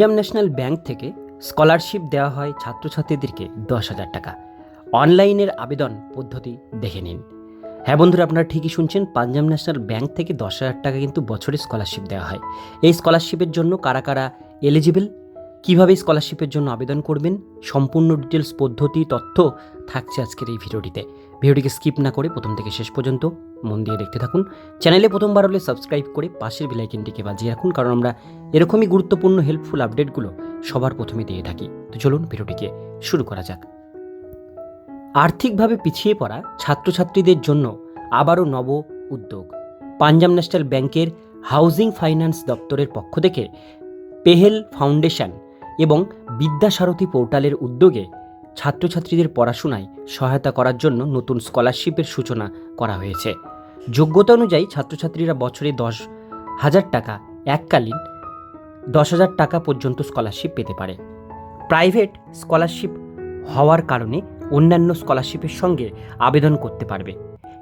Punjab national bank থেকে scholarship দেওয়া হয় ছাত্রছাত্রীদেরকে দশ হাজার টাকা। অনলাইনের আবেদন পদ্ধতি দেখে নিন। হ্যাঁ বন্ধুরা, আপনারা ঠিকই শুনছেন, পাঞ্জাব ন্যাশনাল ব্যাংক থেকে দশ হাজার টাকা কিন্তু বছরে স্কলারশিপ দেওয়া হয়। এই স্কলারশিপের জন্য কারা কারা এলিজিবল কীভাবে স্কলারশিপের জন্য আবেদন করবেন? সম্পূর্ণ ডিটেলস পদ্ধতি, তথ্য থাকছে আজকের এই ভিডিওটিতে। ভিডিওটিকে স্কিপ না করে প্রথম থেকে শেষ পর্যন্ত মন দিয়ে দেখতে থাকুন। চ্যানেলে প্রথমবার হলে সাবস্ক্রাইব করে পাশের বেলাইকিনটিকে বাজিয়ে রাখুন, কারণ আমরা এরকমই গুরুত্বপূর্ণ হেল্পফুল আপডেটগুলো সবার প্রথমে দিয়ে থাকি। তো চলুন ভিডিওটিকে শুরু করা যাক। আর্থিকভাবে পিছিয়ে পড়া ছাত্রছাত্রীদের জন্য আবারও নব উদ্যোগ। পাঞ্জাব ন্যাশনাল ব্যাংকের হাউজিং ফাইন্যান্স দপ্তরের পক্ষ থেকে পেহেল ফাউন্ডেশন এবং বিদ্যাসারথী পোর্টালের উদ্যোগে ছাত্রছাত্রীদের পড়াশোনায় সহায়তা করার জন্য নতুন স্কলারশিপের সূচনা করা হয়েছে। যোগ্যতা অনুযায়ী ছাত্রছাত্রীরা বছরে দশ হাজার টাকা, এককালীন দশ হাজার টাকা পর্যন্ত স্কলারশিপ পেতে পারে। প্রাইভেট স্কলারশিপ হওয়ার কারণে অন্যান্য স্কলারশিপের সঙ্গে আবেদন করতে পারবে।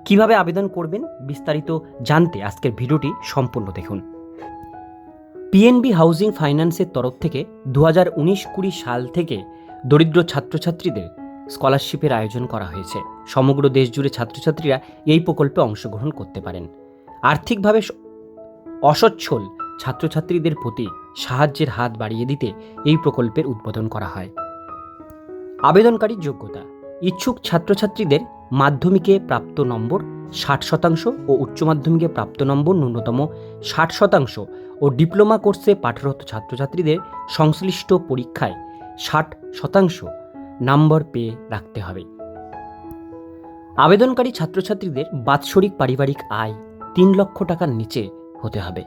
কীভাবে আবেদন করবেন বিস্তারিত জানতে আজকের ভিডিওটি সম্পূর্ণ দেখুন। পিএনবি হাউজিং ফাইন্যান্সের তরফ থেকে দু হাজার উনিশ কুড়ি সাল থেকে দরিদ্র ছাত্রছাত্রীদের স্কলারশিপের আয়োজন করা হয়েছে। সমগ্র দেশ জুড়ে ছাত্রছাত্রীরা এই প্রকল্পে অংশগ্রহণ করতে পারেন। আর্থিকভাবে অসচ্ছল ছাত্রছাত্রীদের প্রতি সাহায্যের হাত বাড়িয়ে দিতে এই প্রকল্পের উদ্বোধন করা হয়। আবেদনকারীর যোগ্যতা। ইচ্ছুক ছাত্রছাত্রীদের মাধ্যমিকে প্রাপ্ত নম্বর ষাট শতাংশ ও উচ্চ মাধ্যমিকে প্রাপ্ত নম্বর ন্যূনতম ষাট শতাংশ ও ডিপ্লোমা কোর্সে পাঠরত ছাত্রছাত্রীদের সংশ্লিষ্ট পরীক্ষায় ষাট শতাংশ নম্বর পেয়ে রাখতে হবে। আবেদনকারী ছাত্রছাত্রীদের বাৎসরিক পারিবারিক আয় তিন লক্ষ টাকার নিচে হতে হবে।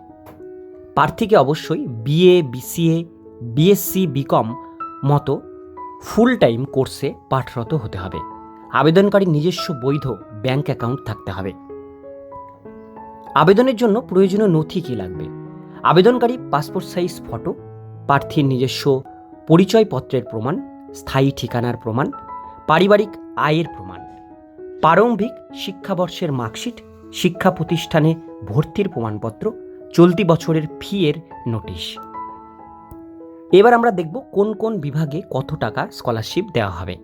প্রার্থীকে অবশ্যই বিএ, বিসিএ, বিএসসি, বিকম মতো ফুল টাইম কোর্সে পাঠরত হতে হবে। আবেদনকারী নিজস্ব বৈধ ব্যাংক অ্যাকাউন্ট থাকতে হবে। আবেদনের জন্য প্রয়োজনীয় নথি কী লাগবে? আবেদনকারী পাসপোর্ট সাইজ, ফটো, প্রার্থীর নিজস্ব পরিচয়পত্রের প্রমাণ, স্থায়ী ঠিকানার প্রমাণ, পারিবারিক আয়ের প্রমাণ, প্রারম্ভিক শিক্ষাবর্ষের মার্কশিট, শিক্ষা প্রতিষ্ঠানে ভর্তির প্রমাণপত্র, চলতি বছরের ফি এর নোটিশ। এবার আমরা দেখব কোন কোন বিভাগে কত টাকা স্কলারশিপ দেওয়া হবে।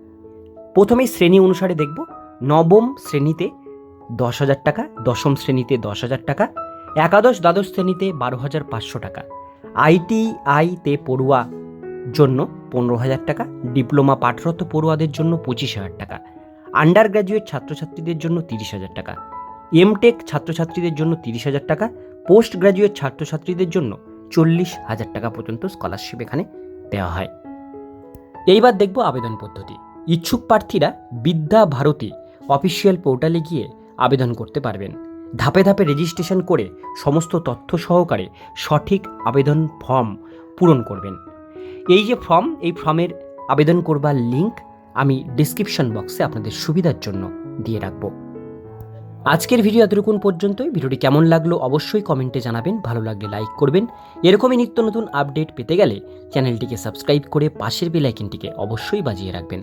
প্রথমে শ্রেণি অনুসারে দেখব, নবম শ্রেণীতে দশ হাজার টাকা, দশম শ্রেণীতে দশ হাজার টাকা, একাদশ দ্বাদশ শ্রেণীতে বারো হাজার পাঁচশো টাকা। আইটিআইতে পড়ুয়া জন্য পনেরো হাজার টাকা, ডিপ্লোমা পাঠরত পড়ুয়াদের জন্য পঁচিশ হাজার টাকা আন্ডার গ্র্যাজুয়েট ছাত্রছাত্রীদের জন্য তিরিশ হাজার টাকা, এমটেক ছাত্রছাত্রীদের জন্য তিরিশ হাজার টাকা পোস্ট গ্র্যাজুয়েট ছাত্রছাত্রীদের জন্য চল্লিশ হাজার টাকা পর্যন্ত স্কলারশিপ এখানে দেওয়া হয়। এইবার দেখব আবেদন পদ্ধতি। ইচ্ছুক প্রার্থীরা বিদ্যা ভারতী অফিসিয়াল পোর্টালে গিয়ে আবেদন করতে পারবেন। ধাপে ধাপে রেজিস্ট্রেশন করে সমস্ত তথ্য সহকারে সঠিক আবেদন ফর্ম পূরণ করবেন। এই যে ফর্ম, এই ফর্মের আবেদন করবার লিঙ্ক আমি ডিসক্রিপশন বক্সে আপনাদের সুবিধার জন্য দিয়ে রাখব। আজকের ভিডিও এতটুকুন পর্যন্তই। ভিডিওটি কেমন লাগল অবশ্যই কমেন্টে জানাবেন। ভালো লাগলে লাইক করবেন। এরকমই নিত্য নতুন আপডেট পেতে গেলে চ্যানেলটিকে সাবস্ক্রাইব করে পাশের বেল আইকনটিকে অবশ্যই বাজিয়ে রাখবেন।